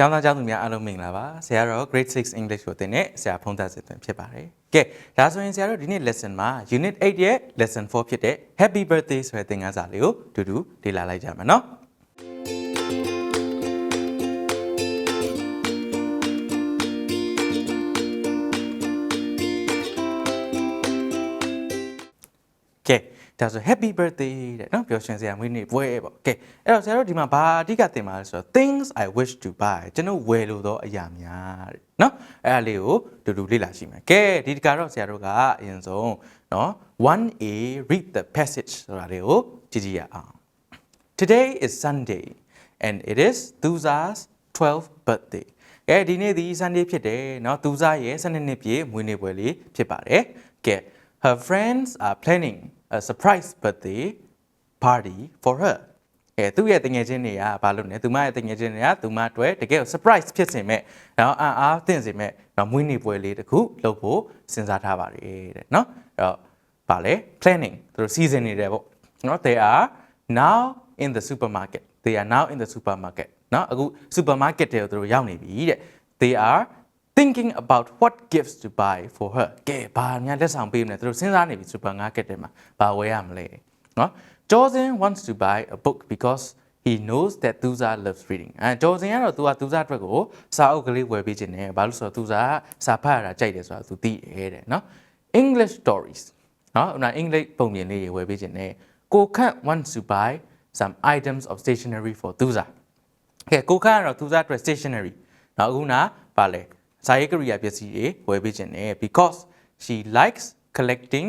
ကျောင်းသားကျောင်းသူများအားလုံးမင်္ဂလာပါဆရာတော် grade 6 English ကိုသင်တဲ့ဆရာဖုန်းသားစစ်သွင်းဖြစ်ပါတယ်ကဲဒါဆိုရင်ဆရာတို့ဒီနေ့ lesson မှာ unit 8ရဲ့ lesson 4ဖြစ်တဲ့ happy birthday ဆိုတဲ့သင်ခန်းစာလေးကိုတူတူလေ့လာလိုက်ကြမယ်နော်ကဲ ဒါဆို happy birthday တဲ့နော်ပျော်ရွှင်စရာမွေးနေ့ပွဲပေါ့ကဲအဲ့တော့ဆရာတို့ဒီမှာဘာအဓိကသင်ပါလဲဆိုတော့ things i wish to buy ကျွန်တော်ဝယ်လိုသောအရာများတဲ့နော်အဲ့ဒါလေးကိုတူတူလေ့လာကြည့်မယ်ကဲဒီတကတော့ဆရာတို့ကအရင်ဆုံးနော် 1a read the passage ဆိုတာလေးကိုကြည့်ကြည့်ရအောင် today is sunday and it is thuza's 12th birthday ကဲဒီနေ့ဒီ sunday ဖြစ်တယ်နော် thuza ရဲ့12နှစ်ပြည့်မွေးနေ့ပွဲလေးဖြစ်ပါတယ်ကဲ Her friends are planning a surprise birthday party for her. အဲသူ့ရဲ့တငယ်ချင်းတွေကဘာလုပ်လဲသူမရဲ့တငယ်ချင်းတွေကသူမအတွက်တကယ် surprise ဖြစ်စေမဲ့နော်အာအာသင့်စေမဲ့နော်မွေးနေ့ပွဲလေးတစ်ခုလုပ်ဖို့စဉ်းစားထားပါတယ်တဲ့နော်အဲ့တော့ဗာလဲ planning သူတို့ season နေတယ်ပေါ့နော် they are now in the supermarket they are now in the supermarket နော်အခု supermarket တွေကိုသူတို့ရောက်နေပြီတဲ့ they are thinking about what gifts to buy for her ကဲဘာများလက်ဆောင်ပေးမလဲသူတို့စဉ်းစားနေပြီ supermarket ထဲမှာဘာဝယ်ရမလဲနော် Jordan wants to buy a book because he knows that Tuza loves reading အဲ Jordan ကတော့ तू က Tuza အတွက်ကိုစာအုပ်ကလေးဝယ်ပေးခြင်းနဲ့ဘာလို့ဆိုတော့ Tuza ကစာဖတ်ရတာကြိုက်တယ်ဆိုတာ तू သိရဲတယ်နော် English stories နော်အဲ့ဒါ English ပုံပြင်လေးတွေဝယ်ပေးခြင်းနဲ့ကိုခန့် wants to buy some items of stationery for Tuza ကဲကိုခန့်ကတော့ Tuza အတွက် stationery နော်အခုနားပါလဲ စာရေးကရိယာပစ္စည်းတွေဝယ်ပေးခြင်းနဲ့ because she likes collecting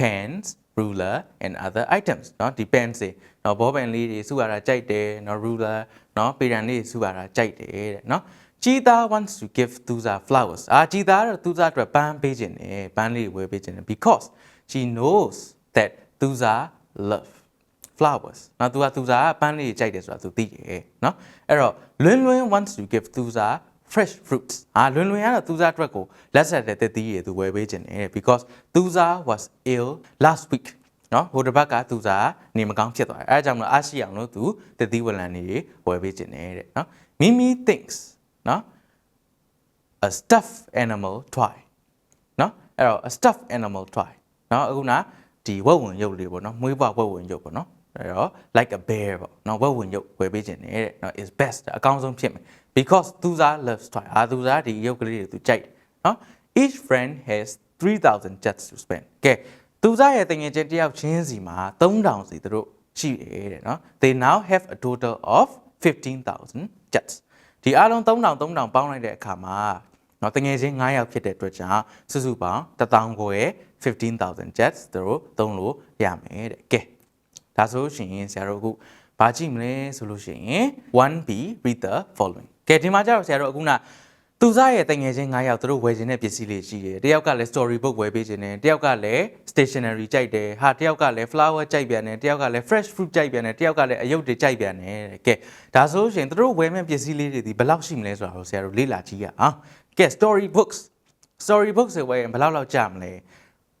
pens ruler and other items เนาะဒီ pens တွေเนาะဘောပင်လေးတွေစုရတာကြိုက်တယ်เนาะ ruler เนาะပေတံလေးတွေစုရတာကြိုက်တယ်တဲ့เนาะကြည်သား wants to give Tuza flowers အာကြည်သားကတော့ Tuza အတွက်ပန်းပေးခြင်းနဲ့ပန်းလေးဝယ်ပေးခြင်းနဲ့ because she knows that Tuza love flowers နော် तू က Tuza ကပန်းလေးကြိုက်တယ်ဆိုတာ तू သိတယ်เนาะအဲ့တော့လွန်းလွန်း wants to give Tuza fresh fruits အာလွန်းလွန်းကတော့ Tuza အတွက်ကိုလက်ဆက်တဲ့တက်သီးတွေ तू ဝယ်ပေးခြင်းနဲ့ because Tuza was ill last week နော်ဟိုတစ်ပတ်က Tuza ကနေမကောင်းဖြစ်သွားတယ်အဲဒါကြောင့်မလို့အားရှိအောင်လို့ तू တက်သီးဝလံတွေဝယ်ပေးခြင်းနဲ့တဲ့နော် Mimi thinks နော် a stuffed animal toy နော်အဲ့တော့ a stuffed animal toy နော်အခုနဒီဝက်ဝင်ရုပ်လေးပေါ့နော်မွေးပွားဝက်ဝင်ရုပ်ပေါ့နော်အဲ့တော့ like a bear ပေါ့နော်ဝက်ဝင်ရုပ်ဝယ်ပေးခြင်းနဲ့တဲ့နော် is best အကောင်းဆုံးဖြစ်မယ် because သူစား loves toy ဟာသူစားဒီရုပ်ကလေးတွေသူကြိုက်တယ်နော် each friend has 3000 jets to spend ကဲသူစားရဲ့တငယ်ချင်းတယောက်ချင်းစီမှာ3000စီသူတို့ရှိတယ်တဲ့နော် they now have a total of 15000 jets ဒီအားလုံး3000 3000ပေါင်းလိုက်တဲ့အခါမှာနော်တငယ်ချင်း9ယောက်ဖြစ်တဲ့အတွက်ကြောင့်စုစုပေါင်း1000ကိုရဲ့15000 jets သူတို့သုံးလို့ရမယ်တဲ့ကဲဒါဆိုရှင်ဆရာတို့အခုဘာကြည့်မလဲဆိုလို့ရှိရင် 1b read the following ကဲဒီမှာကျတော့ဆရာတို့အခုနသူစားရဲ့တငယ်ချင်း9ယောက်သူတို့ဝယ်ခြင်းတဲ့ပစ္စည်းလေးရှိတယ်တယောက်ကလည်း story book ဝယ်ပေးခြင်းတယ်တယောက်ကလည်း stationery ကြိုက်တယ်ဟာတယောက်ကလည်း flower ကြိုက်ပြန်တယ်တယောက်ကလည်း fresh fruit ကြိုက်ပြန်တယ်တယောက်ကလည်းအယုတ်တွေကြိုက်ပြန်တယ်တဲ့ကဲဒါဆိုရှင်သူတို့ဝယ်မဲ့ပစ္စည်းလေးတွေဒီဘယ်လောက်ရှိမလဲဆိုတာကိုဆရာတို့လေ့လာကြည့်ရအောင်ကဲ story books story books တွေဝယ်ရင်ဘယ်လောက်လောက်ကြာမလဲ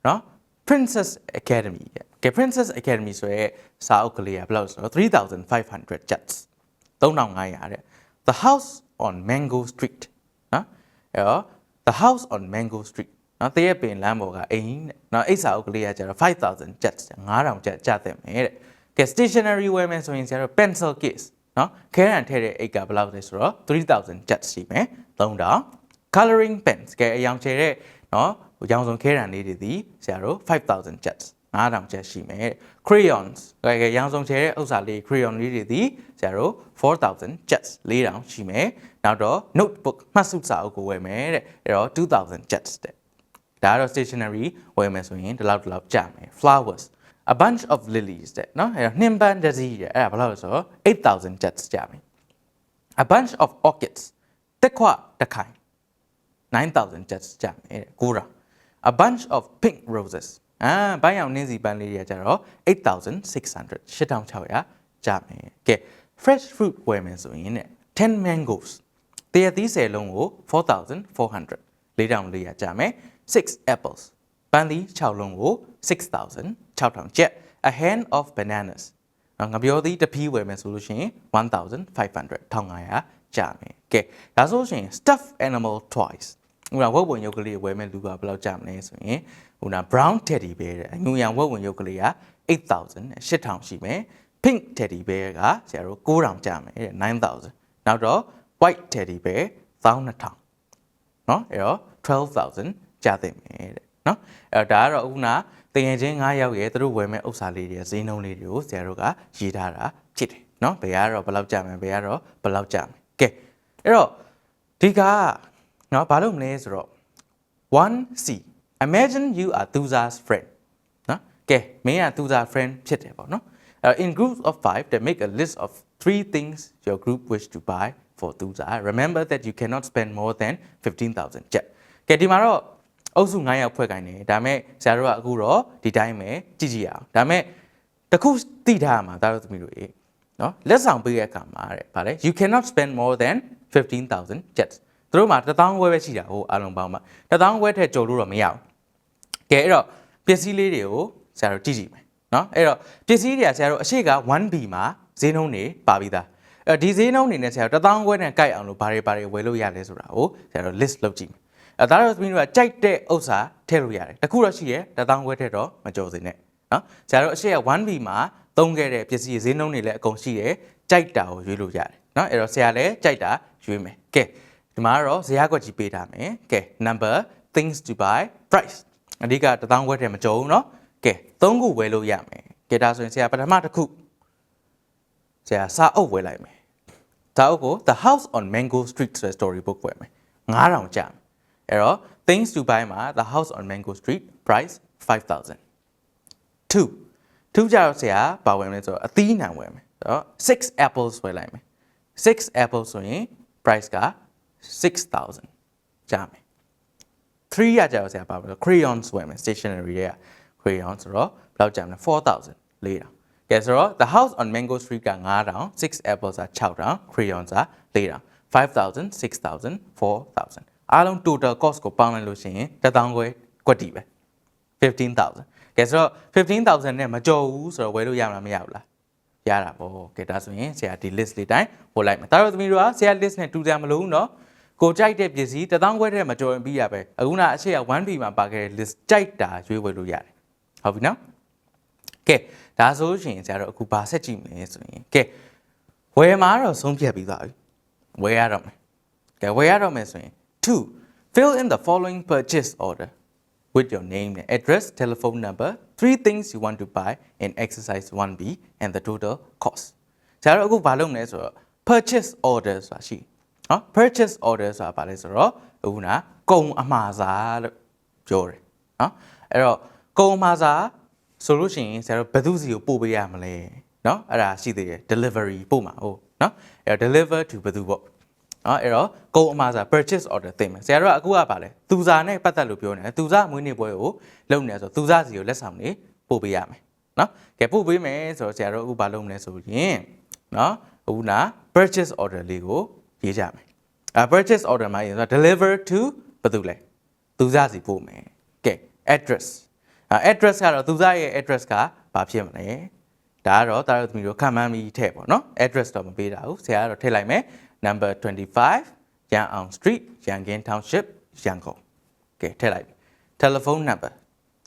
နော် Princess Academy ရဲ့ကဲ Princess Academy ဆိုရဲစာအုပ်ကလေးကဘယ်လောက်ဆိုတော့3500 jets 3500တဲ့ The House on Mango Street နော်အဲ့တော့ The House on Mango Street နော်တရက်ပင်လမ်းပေါ်ကအိမ်တဲ့နော်အိတ်စာအုပ်ကလေးကကျတော့5000 jets 9000 jet ကျတဲ့မယ်တဲ့ကဲ stationery ဝယ်မယ်ဆိုရင်ကျတော့ pencil case နော်ခဲရန်ထည့်တဲ့အိတ်ကဘယ်လောက်လဲဆိုတော့3000 jets ရှိမယ်3000 coloring pens ကဲအယောင်ချယ်တဲ့နော်ရောင်စုံခဲရန်လေးတွေဒီဆရာတို့5000 jets 9000 jets ရှိမယ် crayons ကဲရောင်စုံချယ်တဲ့ဥစ္စာလေး crayon လေးတွေဒီဆရာတို့4000 jets 4000ရှိမယ်နောက်တော့ notebook မှတ်စုစာအုပ်ကိုဝယ်မယ်တဲ့အဲ့တော့2000 jets တဲ့ဒါကတော့ stationery ဝယ်မယ်ဆိုရင်ဒီလောက်ဒီလောက်ကြာမယ် flowers a bunch of lilies တဲ့နော်အဲ့တော့နှင်းပန်းတစ်စီးတဲ့အဲ့ဒါဘယ်လောက်လဲဆိုတော့8000 jets ကြာမယ် a bunch of orchids တက်ခွတစ်ခိုင်9000 jets ကြာမယ်တဲ့ကိုရာ a bunch of pink roses အာဘိုင်းအောင်နင်းစီပန်းလေးတွေကကြတော့8600 8600ကြာမယ်ကဲ fresh fruit ဝယ်မယ်ဆိုရင်တဲ့10 mangoes တရသီး10လုံးကို4400 4400ကြာမယ်6 apples ပန်းသီး6လုံးကို6000 6000ကျပ် a hand of bananas နော်ငါပြောသည်တစ်ပီးဝယ်မယ်ဆိုလို့ရှိရင်1500 1500ကြာမယ်ကဲဒါဆိုရှင် stuffed animal toys ဟိုကဝက်ဝင်ရုပ်ကလေးဝယ်မဲ့လူကဘယ်လောက်ကြာမလဲဆိုရင် ဟိုနာ brown teddy bear တဲ့အငူရံဝက်ဝင်ရုပ်ကလေးက8000 8000ရှိမယ် pink teddy bear ကဆရာတို့9000ကြာမယ်တဲ့9000နောက်တော့ white teddy bear 12000เนาะအဲ့တော့12000ကြာသိမယ်တဲ့เนาะအဲ့တော့ဒါကတော့အခုနာတငယ်ချင်း9ယောက်ရဲ့သူတို့ဝယ်မဲ့ဥစ္စာလေးတွေဈေးနှုန်းလေးတွေကိုဆရာတို့ကရေးထားတာဖြစ်တယ်เนาะဘယ်ကတော့ဘယ်လောက်ကြာမယ်ဘယ်ကတော့ဘယ်လောက်ကြာမယ်ကဲအဲ့တော့ဒီကเนาะဘာလို့မလဲဆိုတော့ 1C imagine you are Tuza's friend နော်ကဲမင်းက Tuza friend ဖြစ်တယ်ပေါ့နော်အဲ in groups of 5 they make a list of three things your group wish to buy for Tuza remember that you cannot spend more than 15000ကျပ်ကဲဒီမှာတော့အုပ်စု9ယောက်ဖွဲ့ခိုင်းတယ်ဒါပေမဲ့ဆရာတို့ကအခုတော့ဒီတိုင်းပဲကြည့်ကြည့်ရအောင်ဒါပေမဲ့တစ်ခုသိထားရမှာဒါတို့သမီးတို့ရေနော်လက်ဆောင်ပေးတဲ့အခါမှာတဲ့ဗါလေ you cannot spend more than 15000 cents သူတို့မှာ1000ခွဲပဲရှိတာဟိုအားလုံးပေါင်းမှာ1000ခွဲထက်ကျော်လို့တော့မရဘူးကဲအဲ့တော့ပစ္စည်းလေးတွေကိုဆရာတို့ကြည့်ကြည့်မယ်နော်အဲ့တော့ပစ္စည်းတွေကဆရာတို့အရှိက 1B မှာဈေးနှုန်းတွေပါပြီးသားအဲ့ဒီဈေးနှုန်းတွေနဲ့ဆရာတို့1000ခွဲနဲ့ကြိုက်အောင်လို့ဘာတွေဘာတွေဝယ်လို့ရလဲဆိုတာကိုဆရာတို့ list လုပ်ကြည့်မယ်အဲ့ဒါတော့သမီးတို့ကကြိုက်တဲ့ဥစ္စာထည့်လို့ရတယ်တခုတော့ရှိရဲ1000ခွဲထက်တော့မကျော်စေနဲ့နော်ဆရာတို့အရှိက 1B မှာသုံးခဲ့တဲ့ပစ္စည်းဈေးနှုန်းတွေလည်းအကုန်ရှိရဲကြိုက်တာကိုရွေးလို့ရတယ်နော်အဲ့တော့ဆရာလည်းကြိုက်တာရွေးမယ်ကဲ ဒီမှာကတော့ဇရာကွက်ကြီးပေးထားမယ်ကဲ number things to buy price အဓိက1000ခွဲထဲမကြုံဘူးเนาะကဲ3ခုဝယ်လို့ရမယ်ကဲဒါဆိုရင်ဆရာပထမတစ်ခုဆရာစာအုပ်ဝယ်လိုက်မယ်စာအုပ်ကို The House on Mango Street ဆိုတဲ့ story book ဝယ်မယ်9000ကျမယ်အဲ့တော့ things to buyမှာ The House on Mango Street price 5000 2 2ကြတော့ဆရာပါဝယ်မလဲဆိုတော့အသီးနှံဝယ်မယ်ဆိုတော့6 apples ဝယ်လိုက်မယ်6 apples ဆိုရင် price က 6000ကျမယ်3ရကြတော့ဆရာပါမယ် crayons ဝယ်မယ် stationery ရဲ့ crayon ဆိုတော့ဘယ်လောက်ကျမလဲ4000 4000ကဲဆိုတော့ the house on mango street က9000 6 apples က6000 crayons က4000 5000 6000 4000အားလုံး total cost ကိုပေါင်းလိုက်လို့ရှိရင်1000ခွဲကွက်တီပဲ15000ကဲဆိုတော့15000နဲ့မကြော်ဘူးဆိုတော့ဝယ်လို့ရမှာမရဘူးလားရတာပေါ့ကဲဒါဆိုရင်ဆရာဒီ list လေးတိုင်းပို့လိုက်မယ်ဒါတော့သမီးတို့ကဆရာ list နဲ့တူကြမလို့ဘူးเนาะ ကိုကြိုက်တဲ့ပစ္စည်း1000ခွဲထဲမှာကြော်ရင်ပြီးရပဲအခုနအရှိက 1B မှာပါခဲ့တဲ့ list ကြိုက်တာရွေးဝယ်လို့ရတယ်ဟုတ်ပြီနော်ကဲဒါဆိုရှင်ဆရာတို့အခုဘာဆက်ကြည့်မလဲဆိုရင်ကဲဝယ်မှာတော့ဆုံးဖြတ်ပြီးသွားပြီဝယ်ရတော့မယ်ကဲဝယ်ရတော့မယ်ဆိုရင်2 fill in the following purchase order with your name and address telephone number three things you want to buy in exercise 1B and the total cost ဆရာတို့အခုဘာလုပ်မလဲဆိုတော့ purchase order ဆိုတာရှိ နော် purchase order ဆိုတာဘာလဲဆိုတော့အခုနာကုန်အမှားစားလို့ပြောတယ်နော်အဲ့တော့ကုန်အမှားစားဆိုလို့ရှိရင်ဆရာတို့ဘယ်သူစီကိုပို့ပေးရမလဲနော်အဲ့ဒါရှိသေးတယ် delivery ပို့မှာဟုတ်နော်အဲ့တော့ deliver to ဘယ်သူပေါ့နော်အဲ့တော့ကုန်အမှားစား purchase order သိမယ်ဆရာတို့ကအခုကပါလဲသူစားနဲ့ပတ်သက်လို့ပြောနေတယ်သူစားမွေးနေ့ပွဲကိုလုပ်နေဆိုသူစားစီကိုလက်ဆောင်နေပို့ပေးရမယ်နော်ကဲပို့ပေးမယ်ဆိုတော့ဆရာတို့အခုဘာလုပ်မလဲဆိုရင်နော်အခုနာ purchase order လေးကို ရေးကြမယ်အဲ purchase order မှာရေးဆို deliver to ဘယ်သူလဲသူစားစီပို့မယ်ကဲ address အဲ address ကတော့သူစားရဲ့ address ကဘာဖြစ်မလဲဒါကတော့တာရသမီးတို့ခံမှန်းပြီးထည့်ပေါ့နော် address တော့မပေးတာဘူးဆရာကတော့ထည့်လိုက်မယ် number 25ရန်အောင် street ရန်ကင်း township ရန်ကုန်ကဲထည့်လိုက်ပြီ telephone number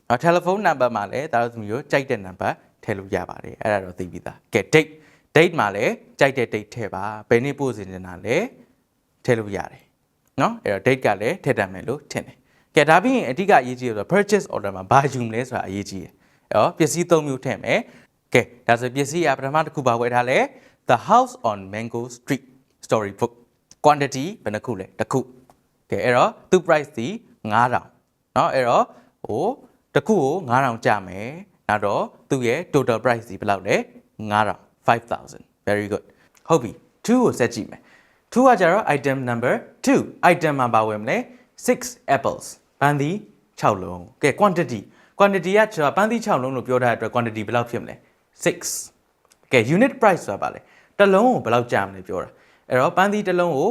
အော် telephone number မှာလည်းတာရသမီးတို့ကြိုက်တဲ့ number ထည့်လို့ရပါတယ်အဲ့ဒါတော့သိပြီသားကဲ date date မှာလည်းကြိုက်တဲ့ date ထည့်ပါဘယ်နေ့ပို့စီနေတာလဲထည့်လို့ရတယ်နော်အဲ့တော့ date ကလည်းထည့်တတ်မယ်လို့ထင်တယ်ကဲဒါပြီးရင်အဓိကအရေးကြီးတယ်ဆိုတော့ purchase order မှာဘာယူမလဲဆိုတာအရေးကြီးတယ်အဲ့တော့ပစ္စည်း၃မျိုးထည့်မယ်ကဲဒါဆိုပစ္စည်းကပထမတစ်ခုပါဝယ်ထားလဲ The House on Mango Street storybook quantity ဘယ်နှခုလဲတစ်ခုကဲအဲ့တော့သူ price ဒီ9000เนาะအဲ့တော့ဟိုတစ်ခုကို9000ကျမယ်နောက်တော့သူ့ရဲ့ total price ဒီဘယ်လောက်လဲ9000 5000 very good ဟုတ်ပြီ2ကိုဆက်ကြည့်မယ်2ကကြတော့ item number 2 item မှာပါဝင်မလဲ6 apples ပန်းသီး6လုံးကဲ quantity quantity ကကျွန်တော်ပန်းသီး6လုံးလို့ပြောထားတဲ့အတွက် quantity ဘယ်လောက်ဖြစ်မလဲ6ကဲ unit price ဆိုတာပါလေတစ်လုံးကိုဘယ်လောက်ကြာမလဲပြောတာအဲ့တော့ပန်းသီးတစ်လုံးကို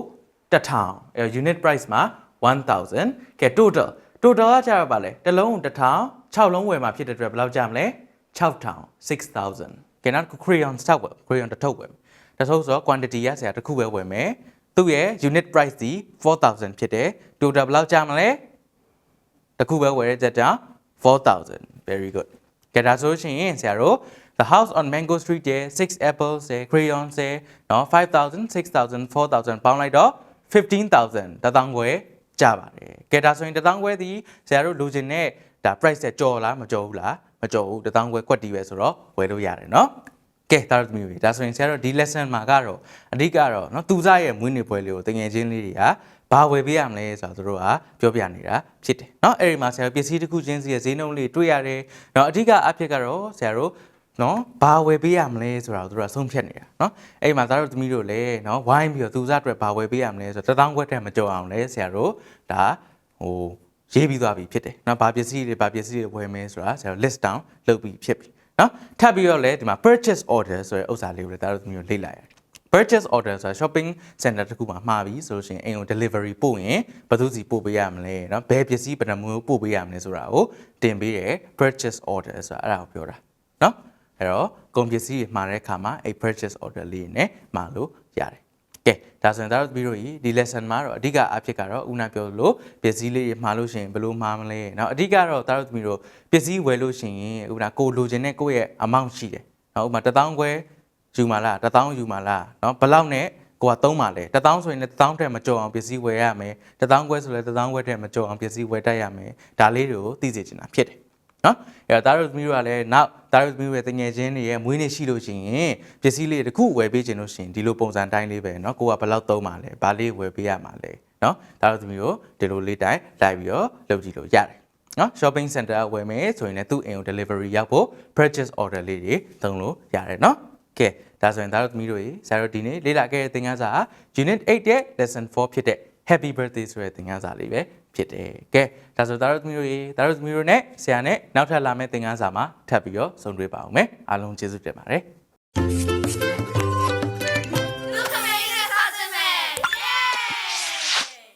1000အဲ့တော့ unit price မှာ1000ကဲ total total ကကြာတော့ပါလေတစ်လုံးကို1000 6လုံးဝယ်မှာဖြစ်တဲ့အတွက်ဘယ်လောက်ကြာမလဲ6000 6000 ကဲနောက်တစ်ခု crayon တောက်ဝယ် crayon တစ်ထုပ်ဝယ်တထုပ်ဆိုတော့ quantity ရဆရာတစ်ခုပဲဝယ်မယ်သူ့ရဲ့ unit price ဒီ4000ဖြစ်တယ် total ဘယ်လောက်ကျမလဲတစ်ခုပဲဝယ်ရတဲ့ကြောင့်4000 very good ကဲဒါဆိုရှင်ဆရာတို့ the house on mango street ရဲ့6 apples ရဲ့ crayons ရဲ့နော်5000 6000 4000ပေါင်းလိုက်တော့15000တသောင်းခွဲကျပါတယ်ကဲဒါဆိုရင်တသောင်းခွဲဒီဆရာတို့လိုချင်တဲ့ဒါ price တဲ့ကြော်လားမကြော်ဘူးလား မကြော်ဘူးတသောင်းခွဲကွက်တီပဲဆိုတော့ဝယ်လို့ရတယ်နော် ကဲဒါတော့သမီးတွေဒါဆိုရင်ဆရာတို့ဒီ lesson မှာကတော့အဓိကတော့เนาะသူစားရဲ့မွေးနေ့ပွဲလေးကိုတငယ်ချင်းလေးတွေကဘာဝယ်ပေးရမလဲဆိုတော့သူတို့ကပြောပြနေတာဖြစ်တယ်เนาะအဲ့ဒီမှာဆရာတို့ပစ္စည်းတစ်ခုချင်းစီရဲ့ဈေးနှုန်းလေးတွေ့ရတယ်เนาะအဓိကအဖြစ်ကတော့ဆရာတို့နော်ဘာဝယ်ပေးရမလဲဆိုတာကိုသူတို့ကဆုံးဖြတ်နေတာနော်အဲ့ဒီမှာသားတို့သမီးတို့လည်းနော်ဝိုင်းပြီးတော့သူစားအတွက်ဘာဝယ်ပေးရမလဲဆိုတော့တသောင်းခွက်တည်းမကြောက်အောင်လဲဆရာတို့ဒါဟို ရေးပြီးသွားပြီဖြစ်တယ်နော်ဘာပစ္စည်းတွေဘာပစ္စည်းတွေဝယ်မယ်ဆိုတာဆရာတို့ list down လုပ်ပြီးဖြစ်ပြီနော်ထပ်ပြီးတော့လည်းဒီမှာ purchase order ဆိုတဲ့ဥစ္စာလေးကိုလည်းသားတို့သမီးတို့လေ့လာရတယ် purchase order ဆိုတာ shopping center တစ်ခုမှာမှာပြီဆိုလို့ရှိရင်အိမ်ကို delivery ပို့ရင်ဘယ်သူစီပို့ပေးရမလဲเนาะဘယ်ပစ္စည်းဘယ်နှမျိုးပို့ပေးရမလဲဆိုတာကိုတင်ပေးတယ် purchase order ဆိုတာအဲ့ဒါကိုပြောတာเนาะအဲ့တော့ကုန်ပစ္စည်းတွေမှာတဲ့အခါမှာအဲ့ purchase order လေးနဲ့မှာလို့ရတယ် ကဲဒါဆိုရင်ဒါတို့ပြီးတော့ဒီ lesson မှာတော့အဓိကအဖြစ်ကတော့ဦးနာပြောလို့ပစ္စည်းလေးတွေမှာလို့ရှိရင်ဘယ်လိုမှာမလဲเนาะအဓိကတော့ဒါတို့ပြီးတော့ပစ္စည်းဝယ်လို့ရှိရင်ဦးနာကိုလိုချင်တဲ့ကိုယ့်ရဲ့ amount ရှိတယ်เนาะဥပမာ1000ခွဲ ယူมาလားတစ်သောင်းယူมาလားเนาะဘယ်လောက်နဲ့ကိုကသုံးပါလဲတစ်သောင်းဆိုရင်လည်းတစ်သောင်းထက်မကျော်အောင်ပစ္စည်းဝယ်ရမယ်တစ်သောင်းခွဲဆိုလည်းတစ်သောင်းခွဲထက်မကျော်အောင်ပစ္စည်းဝယ်တတ်ရမယ်ဒါလေးတွေကိုသိစေချင်တာဖြစ်တယ် နော်အဲ့ဒါတို့သမီးတို့ကလည်းနောက်ဒါတို့သမီးတို့ရဲ့တငယ်ချင်းတွေရဲ့မွေးနေ့ရှိလို့ရှိရင်ပစ္စည်းလေးတစ်ခုဝယ်ပေးခြင်းလို့ရှိရင်ဒီလိုပုံစံတိုင်းလေးပဲနော်ကိုကဘယ်လောက်သုံးပါလဲဘာလေးဝယ်ပေးရမှာလဲနော်ဒါတို့သမီးတို့ဒီလိုလေးတိုင်းလိုက်ပြီးတော့လုပ်ကြည့်လို့ရတယ်နော် shopping center ဝယ်မယ်ဆိုရင်လည်းသူ့အိမ်ကို delivery ရောက်ဖို့ purchase order လေးတွေသုံးလို့ရတယ်နော်ကဲဒါဆိုရင်ဒါတို့သမီးတို့ရေဇာတို့ဒီနေ့လေ့လာခဲ့တဲ့သင်ခန်းစာ unit 8ရဲ့ lesson 4ဖြစ်တဲ့ happy birthday ဆိုတဲ့သင်ခန်းစာလေးပဲဖြစ်တယ်ကဲဒါဆိုဒါတို့သမီးတို့ရေဒါတို့သမီးတို့နဲ့ဆရာနဲ့နောက်ထပ်လာမယ့်သင်ခန်းစာမှာထပ်ပြီးတော့ဆုံတွေ့ပါအောင်မယ်အားလုံးကျေးဇူးတင်ပါတယ်